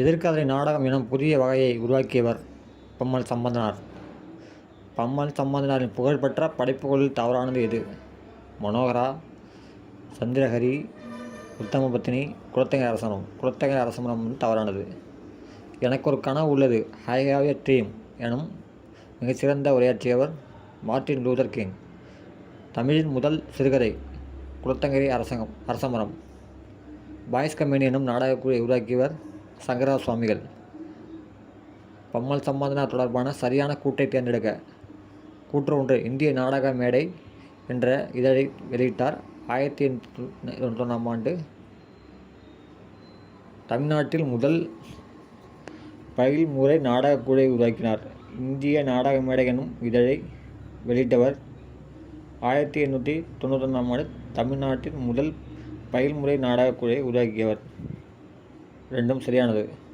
எதிர்கதை நாடகம் எனும் புதிய வகையை உருவாக்கியவர் பம்மல் சம்பந்தனார். பம்மல் சம்பந்தனாரின் புகழ்பெற்ற படைப்புகளில் தவறானது எது? மனோகரா சந்திரஹரி உத்தமபத்தினி குலத்தங்கை அரசனம் குலத்தங்கை அரசனம் வந்து தவறானது. எனக்கு ஒரு கனவு உள்ளது. ஹைகாவிய ட்ரீம் எனும் மிகச்சிறந்த உரையாற்றியவர் மார்ட்டின் லூதர் கிங். தமிழின் முதல் சிறுகதை குலத்தங்கரை அரசங்கம் அரசமரம். பாய்ஸ் கம்பெனி எனும் நாடகக்குழுவை உருவாக்கியவர் சங்கரா சுவாமிகள் பம்மல் சம்பந்தனார் தொடர்பான சரியான கூட்டை தேர்ந்தெடுக்க கூற்று ஒன்று இந்திய நாடக மேடை என்ற இதழை வெளியிட்டார். ஆயிரத்தி எண்ணூற்றி தொண்ணூறாம் ஆண்டு தமிழ்நாட்டில் முதல் பயில்முறை நாடகக் குழுவை உருவாக்கினார். இந்திய நாடக மேடை எனும் இதழை வெளியிட்டவர் ஆயிரத்தி எண்ணூற்றி தொண்ணூத்தொன்னாம் ஆண்டு தமிழ்நாட்டில் முதல் பயில்முறை நாடகக் குழுவை உருவாக்கியவர். ரெண்டும் சரியானது.